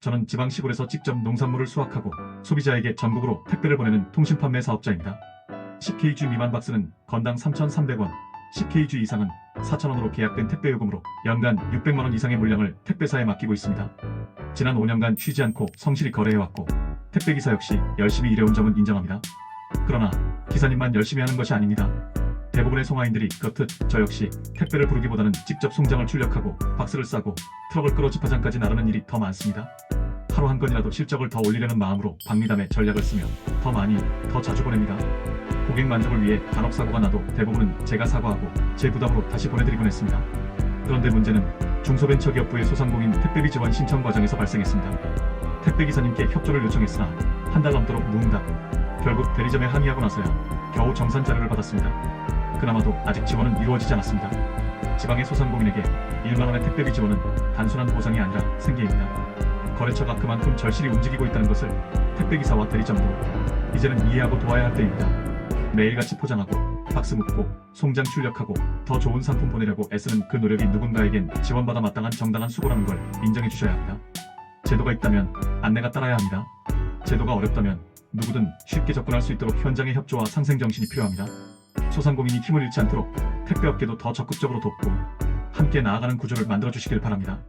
저는 지방 시골에서 직접 농산물을 수확하고 소비자에게 전국으로 택배를 보내는 통신 판매 사업자입니다. 10kg 미만 박스는 건당 3,300원, 10kg 이상은 4,000원으로 계약된 택배 요금으로 연간 600만 원 이상의 물량을 택배사에 맡기고 있습니다. 지난 5년간 쉬지 않고 성실히 거래해왔고 택배 기사 역시 열심히 일해온 점은 인정합니다. 그러나 기사님만 열심히 하는 것이 아닙니다. 대부분의 송화인들이 그렇듯 저 역시 택배를 부르기보다는 직접 송장을 출력하고 박스를 싸고 트럭을 끌어 집화장까지 나르는 일이 더 많습니다. 하루 한 건이라도 실적을 더 올리려는 마음으로 박리담의 전략을 쓰며 더 많이, 더 자주 보냅니다. 고객 만족을 위해 간혹 사고가 나도 대부분은 제가 사과하고 제 부담으로 다시 보내드리곤 했습니다. 그런데 문제는 중소벤처기업부의 소상공인 택배비 지원 신청 과정에서 발생했습니다. 택배기사님께 협조를 요청했으나 한 달 넘도록 무응답. 결국 대리점에 항의하고 나서야 겨우 정산 자료를 받았습니다. 그나마도 아직 지원은 이루어지지 않았습니다. 지방의 소상공인에게 1만 원의 택배비 지원은 단순한 보상이 아니라 생계입니다. 거래처가 그만큼 절실히 움직이고 있다는 것을 택배기사와 대리점도 이제는 이해하고 도와야 할 때입니다. 매일같이 포장하고 박스 묶고 송장 출력하고 더 좋은 상품 보내려고 애쓰는 그 노력이 누군가에겐 지원받아 마땅한 정당한 수고라는 걸 인정해 주셔야 합니다. 제도가 있다면 안내가 따라야 합니다. 제도가 어렵다면 누구든 쉽게 접근할 수 있도록 현장의 협조와 상생 정신이 필요합니다. 소상공인이 힘을 잃지 않도록 택배업계도 더 적극적으로 돕고 함께 나아가는 구조를 만들어 주시길 바랍니다.